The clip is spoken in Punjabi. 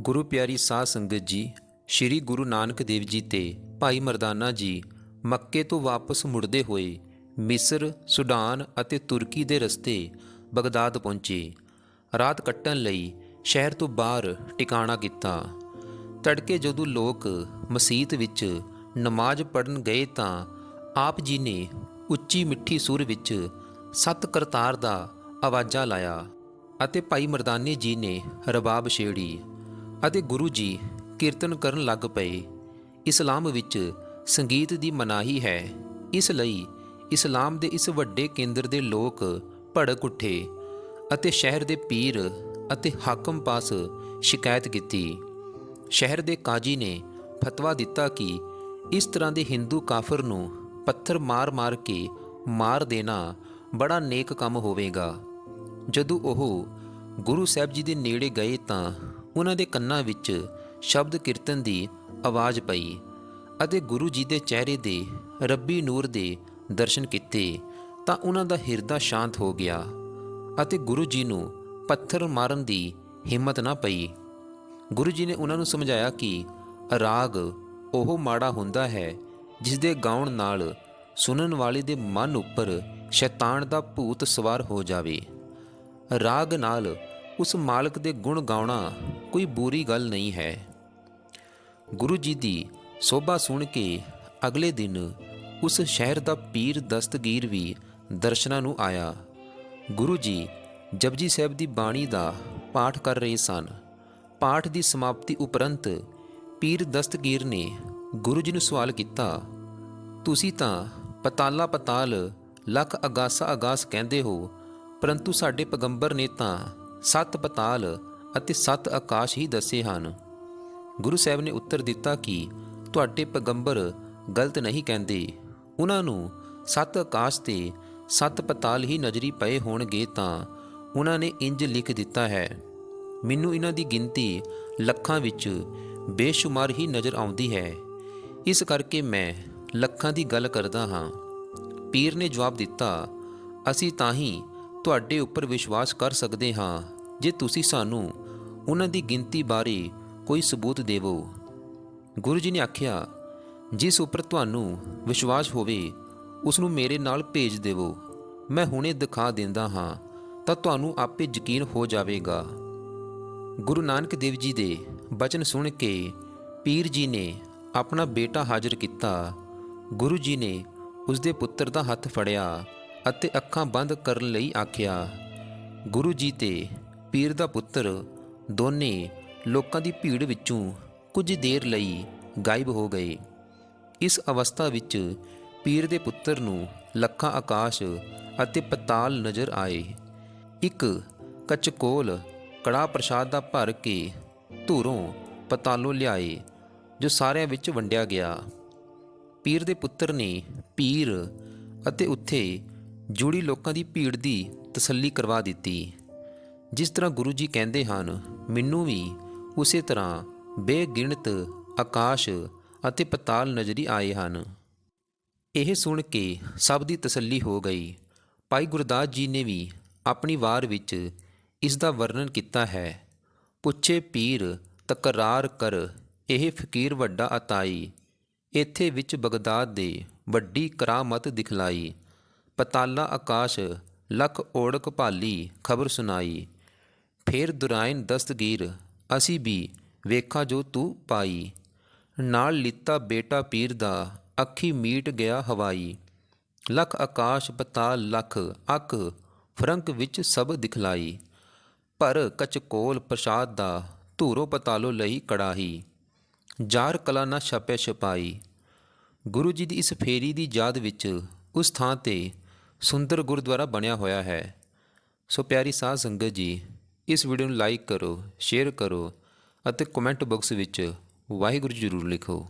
ਗੁਰੂ ਪਿਆਰੀ ਸਾਧ ਸੰਗਤ ਜੀ, ਸ੍ਰੀ ਗੁਰੂ ਨਾਨਕ ਦੇਵ ਜੀ ਤੇ ਭਾਈ ਮਰਦਾਨਾ ਜੀ ਮੱਕੇ ਤੋਂ ਵਾਪਸ ਮੁੜਦੇ ਹੋਏ ਮਿਸਰ, ਸੁਡਾਨ ਅਤੇ ਤੁਰਕੀ ਦੇ ਰਸਤੇ ਬਗਦਾਦ ਪਹੁੰਚੇ। ਰਾਤ ਕੱਟਣ ਲਈ ਸ਼ਹਿਰ ਤੋਂ ਬਾਹਰ ਟਿਕਾਣਾ ਕੀਤਾ। ਤੜਕੇ ਜਦੋਂ ਲੋਕ ਮਸਜਿਦ ਵਿੱਚ ਨਮਾਜ਼ ਪੜਨ ਗਏ ਤਾਂ ਆਪ ਜੀ ਨੇ ਉੱਚੀ ਮਿੱਠੀ ਸੁਰ ਵਿੱਚ ਸਤ ਕਰਤਾਰ ਦਾ ਆਵਾਜ਼ਾਂ ਲਾਇਆ ਅਤੇ ਭਾਈ ਮਰਦਾਨੇ ਜੀ ਨੇ ਰਬਾਬ ਛੇੜੀ। ਅਤੇ ਗੁਰੂ ਜੀ ਕੀਰਤਨ ਕਰਨ ਲੱਗ ਪਏ। ਇਸਲਾਮ ਵਿੱਚ ਸੰਗੀਤ ਦੀ ਮਨਾਹੀ ਹੈ। ਇਸ ਲਈ ਇਸਲਾਮ ਦੇ ਇਸ ਵੱਡੇ ਕੇਂਦਰ ਦੇ ਲੋਕ ਭੜਕ ਉੱਠੇ ਅਤੇ ਸ਼ਹਿਰ ਦੇ ਪੀਰ ਅਤੇ ਹਾਕਮ ਪਾਸ ਸ਼ਿਕਾਇਤ ਕੀਤੀ। ਸ਼ਹਿਰ ਦੇ ਕਾਜੀ ਨੇ ਫਤਵਾ ਦਿੱਤਾ ਕਿ ਇਸ ਤਰ੍ਹਾਂ ਦੇ ਹਿੰਦੂ ਕਾਫਰ ਨੂੰ ਪੱਥਰ ਮਾਰ-ਮਾਰ ਕੇ ਮਾਰ ਦੇਣਾ ਬੜਾ ਨੇਕ ਕੰਮ ਹੋਵੇਗਾ। ਜਦੋਂ ਉਹ ਗੁਰੂ ਸਾਹਿਬ ਜੀ ਦੇ ਨੇੜੇ ਗਏ ਤਾਂ ਉਹਨਾਂ ਦੇ ਕੰਨਾਂ ਵਿੱਚ ਸ਼ਬਦ ਕੀਰਤਨ ਦੀ ਆਵਾਜ਼ ਪਈ ਅਤੇ ਗੁਰੂ ਜੀ ਦੇ ਚਿਹਰੇ ਦੇ ਰੱਬੀ ਨੂਰ ਦੇ ਦਰਸ਼ਨ ਕੀਤੇ ਤਾਂ ਉਹਨਾਂ ਦਾ ਹਿਰਦਾ ਸ਼ਾਂਤ ਹੋ ਗਿਆ ਅਤੇ ਗੁਰੂ ਜੀ ਨੂੰ ਪੱਥਰ ਮਾਰਨ ਦੀ ਹਿੰਮਤ ਨਾ ਪਈ। ਗੁਰੂ ਜੀ ਨੇ ਉਹਨਾਂ ਨੂੰ ਸਮਝਾਇਆ ਕਿ ਰਾਗ ਉਹ ਮਾੜਾ ਹੁੰਦਾ ਹੈ ਜਿਸ ਦੇ ਗਾਉਣ ਨਾਲ ਸੁਣਨ ਵਾਲੇ ਦੇ ਮਨ ਉੱਪਰ ਸ਼ੈਤਾਨ ਦਾ ਭੂਤ ਸਵਾਰ ਹੋ ਜਾਵੇ। ਰਾਗ ਨਾਲ ਉਸ ਮਾਲਕ ਦੇ ਗੁਣ ਗਾਉਣਾ ਕੋਈ ਬੁਰੀ ਗੱਲ ਨਹੀਂ ਹੈ। ਗੁਰੂ ਜੀ ਦੀ ਸੋਭਾ ਸੁਣ ਕੇ ਅਗਲੇ ਦਿਨ ਉਸ ਸ਼ਹਿਰ ਦਾ ਪੀਰ ਦਸਤਗੀਰ ਵੀ ਦਰਸ਼ਨਾਂ ਨੂੰ ਆਇਆ। ਗੁਰੂ ਜੀ ਜਪਜੀ ਸਾਹਿਬ ਦੀ ਬਾਣੀ ਦਾ ਪਾਠ ਕਰ ਰਹੇ ਸਨ। ਪਾਠ ਦੀ ਸਮਾਪਤੀ ਉਪਰੰਤ ਪੀਰ ਦਸਤਗੀਰ ਨੇ ਗੁਰੂ ਜੀ ਨੂੰ ਸਵਾਲ ਕੀਤਾ, ਤੁਸੀਂ ਤਾਂ ਪਤਾਲਾ ਪਤਾਲ ਲੱਖ ਅਗਾਸਾ ਅਗਾਸ ਕਹਿੰਦੇ ਹੋ, ਪਰੰਤੂ ਸਾਡੇ ਪੈਗੰਬਰ ਨੇ ਤਾਂ ਸੱਤ ਪਤਾਲ ਅਤੇ ਸੱਤ ਆਕਾਸ਼ ਹੀ ਦੱਸੇ ਹਨ। ਗੁਰੂ ਸਾਹਿਬ ਨੇ ਉੱਤਰ ਦਿੱਤਾ ਕਿ ਤੁਹਾਡੇ ਪੈਗੰਬਰ ਗਲਤ ਨਹੀਂ ਕਹਿੰਦੇ। ਉਹਨਾਂ ਨੂੰ ਸੱਤ ਆਕਾਸ਼ ਤੇ ਸੱਤ ਪਤਾਲ ਹੀ ਨਜ਼ਰੀ ਪਏ ਹੋਣਗੇ ਤਾਂ ਉਹਨਾਂ ਨੇ ਇੰਜ ਲਿਖ ਦਿੱਤਾ ਹੈ, ਮੈਨੂੰ ਇਹਨਾਂ ਦੀ ਗਿਣਤੀ ਲੱਖਾਂ ਵਿੱਚ ਬੇਸ਼ੁਮਾਰ ਹੀ ਨਜ਼ਰ ਆਉਂਦੀ ਹੈ। ਇਸ ਕਰਕੇ ਮੈਂ ਲੱਖਾਂ ਦੀ ਗੱਲ ਕਰਦਾ ਹਾਂ। ਪੀਰ ਨੇ ਜਵਾਬ ਦਿੱਤਾ, ਅਸੀਂ ਤਾਂ ਹੀ ਤੁਹਾਡੇ ਉੱਪਰ ਵਿਸ਼ਵਾਸ ਕਰ ਸਕਦੇ ਹਾਂ। ਜੇ ਤੁਸੀਂ ਸਾਨੂੰ ਉਹਨਾਂ ਦੀ ਗਿਣਤੀ ਬਾਰੇ ਕੋਈ ਸਬੂਤ ਦੇਵੋ। ਗੁਰੂ ਜੀ ਨੇ ਆਖਿਆ, ਜਿਸ ਉੱਪਰ ਤੁਹਾਨੂੰ ਵਿਸ਼ਵਾਸ ਹੋਵੇ, ਉਸ ਨੂੰ ਮੇਰੇ ਨਾਲ ਭੇਜ ਦੇਵੋ। ਮੈਂ ਹੁਣੇ ਦਿਖਾ ਦਿੰਦਾ ਹਾਂ, ਤਾਂ ਤੁਹਾਨੂੰ ਆਪੇ ਯਕੀਨ ਹੋ ਜਾਵੇਗਾ। ਗੁਰੂ ਨਾਨਕ ਦੇਵ ਜੀ ਦੇ ਬਚਨ ਸੁਣ ਕੇ ਪੀਰ ਜੀ ਨੇ ਆਪਣਾ ਬੇਟਾ ਹਾਜ਼ਰ ਕੀਤਾ। ਗੁਰੂ ਜੀ ਨੇ ਉਸ ਦੇ ਪੁੱਤਰ ਦਾ ਹੱਥ ਫੜਿਆ ਅਤੇ ਅੱਖਾਂ ਬੰਦ ਕਰਨ ਲਈ ਆਖਿਆ, ਗੁਰੂ ਜੀ ਤੇ ਪੀਰ ਦਾ ਪੁੱਤਰ ਦੋਨੇ ਲੋਕਾਂ ਦੀ ਭੀੜ ਵਿੱਚੋਂ ਕੁਝ ਦੇਰ ਲਈ ਗਾਇਬ ਹੋ ਗਏ। ਇਸ ਅਵਸਥਾ ਵਿੱਚ ਪੀਰ ਦੇ ਪੁੱਤਰ ਨੂੰ ਲੱਖਾਂ ਆਕਾਸ਼ ਅਤੇ ਪਤਾਲ ਨਜ਼ਰ ਆਏ। ਇੱਕ ਕਚਕੋਲ ਕੜਾ ਪ੍ਰਸ਼ਾਦ ਦਾ ਭਰ ਕੇ ਧੂਰੋਂ ਪਤਾਲੋਂ ਲਿਆਏ, ਜੋ ਸਾਰਿਆਂ ਵਿੱਚ ਵੰਡਿਆ ਗਿਆ। ਪੀਰ ਦੇ ਪੁੱਤਰ ਨੇ ਪੀਰ ਅਤੇ ਉੱਥੇ ਜੁੜੀ ਲੋਕਾਂ ਦੀ ਭੀੜ ਦੀ ਤਸੱਲੀ ਕਰਵਾ ਦਿੱਤੀ। ਜਿਸ ਤਰ੍ਹਾਂ ਗੁਰੂ ਜੀ ਕਹਿੰਦੇ ਹਨ, ਮੈਨੂੰ ਵੀ ਉਸੇ ਤਰ੍ਹਾਂ ਬੇਗਿਣਤ ਆਕਾਸ਼ ਅਤੇ ਪਤਾਲ ਨਜ਼ਰੀ ਆਏ ਹਨ। ਇਹ ਸੁਣ ਕੇ ਸਭ ਦੀ ਤਸੱਲੀ ਹੋ ਗਈ। ਭਾਈ ਗੁਰਦਾਸ ਜੀ ਨੇ ਵੀ ਆਪਣੀ ਵਾਰ ਵਿੱਚ ਇਸ ਦਾ ਵਰਣਨ ਕੀਤਾ ਹੈ। ਪੁੱਛੇ ਪੀਰ ਤਕਰਾਰ ਕਰ, ਇਹ ਫਕੀਰ ਵੱਡਾ ਅਤਾਈ ਇੱਥੇ ਵਿੱਚ ਬਗਦਾਦ ਦੇ ਵੱਡੀ ਕਰਾਮਤ ਦਿਖਲਾਈ। ਪਤਾਲਾ ਆਕਾਸ਼, ਲਖ ਓੜਕ ਭਾਲੀ ਖਬਰ ਸੁਣਾਈ। ਫੇਰ ਦੁਰਾਇਨ ਦਸਤਗੀਰ, ਅਸੀਂ ਵੀ ਵੇਖਾਂ ਜੋ ਤੂੰ ਪਾਈ। ਨਾਲ ਲਿੱਤਾ ਬੇਟਾ ਪੀਰ ਦਾ, ਅੱਖੀ ਮੀਟ ਗਿਆ ਹਵਾਈ। ਲਖ ਆਕਾਸ਼ ਪਤਾਲ ਲਖ, ਅੱਖ ਫਰੰਕ ਵਿੱਚ ਸਭ ਦਿਖਲਾਈ। ਪਰ ਕਚਕੋਲ ਪ੍ਰਸਾਦ ਦਾ, ਧੂਰੋ ਪਤਾਲੋ ਲਈ ਕੜਾਹੀ। ਜਾਰ ਕਲਾ ਨਾ ਛਪੇ ਛਪਾਈ। ਗੁਰੂ ਜੀ ਦੀ ਇਸ ਫੇਰੀ ਦੀ ਯਾਦ ਵਿੱਚ ਉਸ ਥਾਂ ਤੇ ਸੁੰਦਰ ਗੁਰਦੁਆਰਾ ਬਣਿਆ ਹੋਇਆ ਹੈ। ਸੋ ਪਿਆਰੀ ਸਾਧ ਸੰਗਤ ਜੀ ਇਸ ਵੀਡੀਓ ਨੂੰ ਲਾਈਕ ਕਰੋ, ਸ਼ੇਅਰ ਕਰੋ ਅਤੇ ਕਮੈਂਟ ਬਾਕਸ ਵਿੱਚ ਵਾਹਿਗੁਰੂ ਜੀ ਜ਼ਰੂਰ ਲਿਖੋ।